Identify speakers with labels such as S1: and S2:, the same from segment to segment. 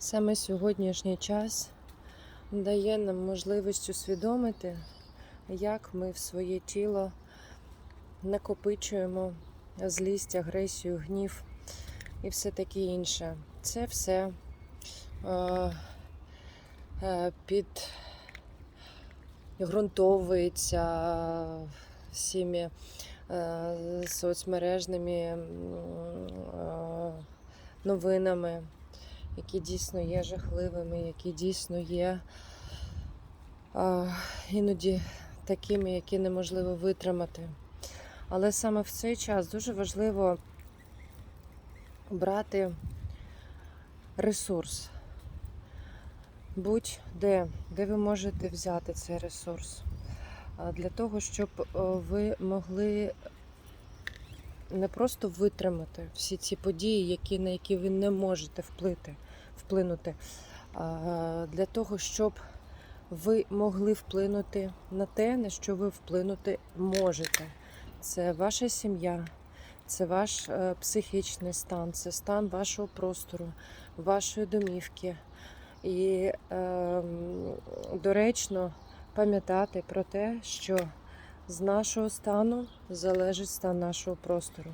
S1: Саме сьогоднішній час дає нам можливість усвідомити, як ми в своє тіло накопичуємо злість, агресію, гнів і все таке інше. Це все е, е, під ґрунтовується всіми е, соцмережними е, новинами, які дійсно є жахливими, які дійсно є е, іноді такими, які неможливо витримати. Але саме в цей час дуже важливо брати ресурс. Будь-де, де ви можете взяти цей ресурс. Для того, щоб ви могли не просто витримати всі ці події, які, на які ви не можете вплити, вплинути, для того, щоб ви могли вплинути на те, на що ви вплинути можете. Це ваша сім'я, це ваш е, психічний стан, це стан вашого простору, вашої домівки. І е, доречно пам'ятати про те, що з нашого стану залежить стан нашого простору.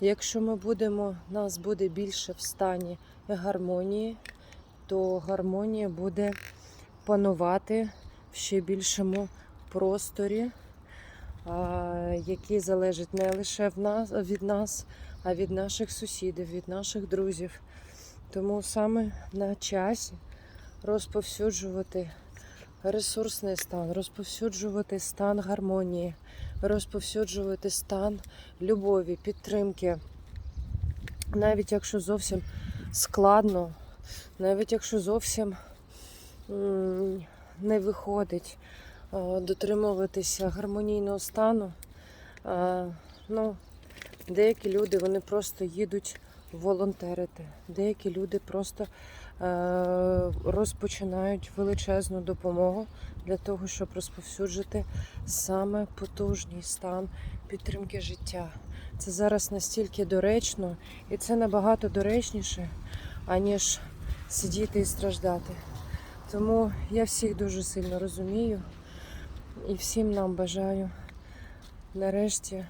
S1: Якщо ми будемо, нас буде більше в стані гармонії, то гармонія буде панувати в ще більшому просторі, який залежить не лише в нас, від нас, а від наших сусідів, від наших друзів. Тому саме на часі розповсюджувати ресурсний стан, розповсюджувати стан гармонії, розповсюджувати стан любові, підтримки. Навіть якщо зовсім складно, навіть якщо зовсім не виходить е, дотримуватися гармонійного стану, е, ну, деякі люди вони просто їдуть волонтерити, деякі люди просто е, розпочинають величезну допомогу для того, щоб розповсюджити саме потужний стан підтримки життя. Це зараз настільки доречно, і це набагато доречніше, аніж сидіти і страждати. Тому я всіх дуже сильно розумію і всім нам бажаю нарешті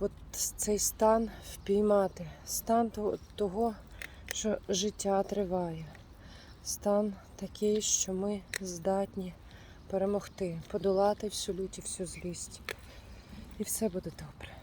S1: от цей стан впіймати, стан того- що життя триває, стан такий, що ми здатні перемогти, подолати всю люті, всю злість. І все буде добре.